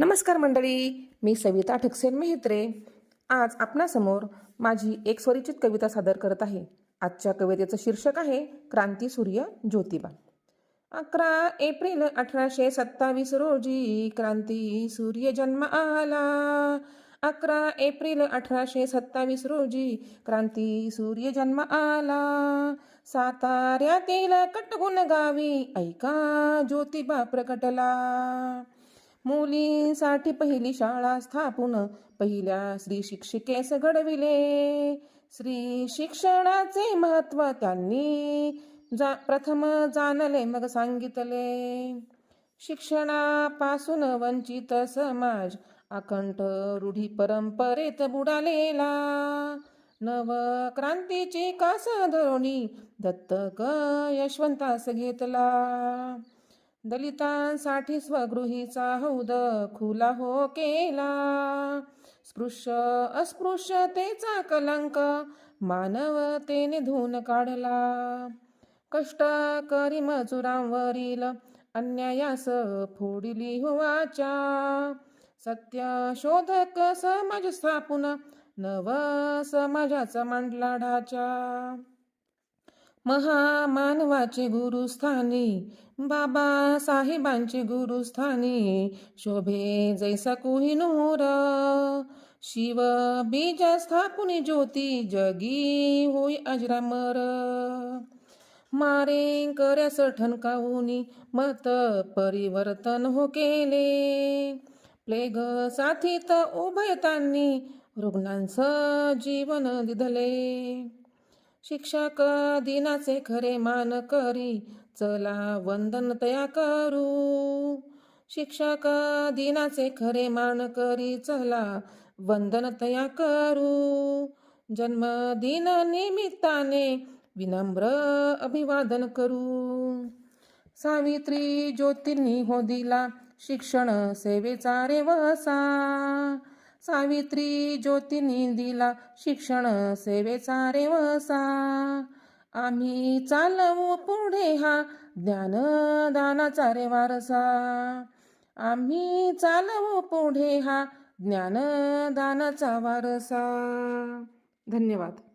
नमस्कार मंडळी मी सविता ठकसेन मेहत्रे. आज आपणासमोर माझी एक स्वरिचित कविता सादर करत आहे. आजच्या कवितेचं शीर्षक आहे क्रांती सूर्य ज्योतिबा. अकरा एप्रिल अठराशे सत्तावीस रोजी क्रांती सूर्य जन्म आला. अकरा एप्रिल अठराशे सत्तावीस रोजी क्रांती सूर्य जन्म आला. साताऱ्यातील कटगुण गावी ऐका ज्योतिबा प्रकटला. मुलींसाठी पहिली शाळा स्थापून पहिल्या स्त्री शिक्षिकेस घडविले स्त्री शिक्षणाचे महत्त्व त्यांनी जा प्रथम जाणले मग सांगितले. शिक्षणापासून वंचित समाज अखंड रूढी परंपरेत बुडालेला. नव क्रांतीची कास धरोणी दत्तक यशवंतास घेतला. दलितांसाठी स्वगृहीचा हौद खुला हो केला. स्पृश्य अस्पृश्यतेचा कलंक मानवतेने धुवून काढला. कष्टकरी मजुरांवरील अन्यायास फोडिली हुवाचा सत्य शोधक समाज स्थापून नव समाजाचा मांडला ढाचा. महामानवाचे गुरुस्थानी बाबासाहेबांचे गुरुस्थानी शोभे जैसा कोहिनूर शिव बीज स्थापुनी ज्योती जगी होई अजरामर. मारे कर्यास ठणकावूनी मत परिवर्तन हो केले. प्लेग साथीत उभयतांनी रुग्णांचं जीवन दिधले शिक्षक दिनाचे खरे मान करी. चला वंदन तया करू. शिक्षक दिनाचे खरे मान करी. चला वंदन तया करू. जन्मदिन निमित्ताने विनम्र अभिवादन करू. सावित्री ज्योतींनी हो दिला शिक्षण सेवेचा रे वसा सावित्री ज्योतींनी दिला शिक्षण सेवेचा रे वसा. आम्ही चालवू पुढे हा ज्ञानदानाचा रे वारसा. आम्ही चालवू पुढे हा ज्ञानदानाचा वारसा. धन्यवाद.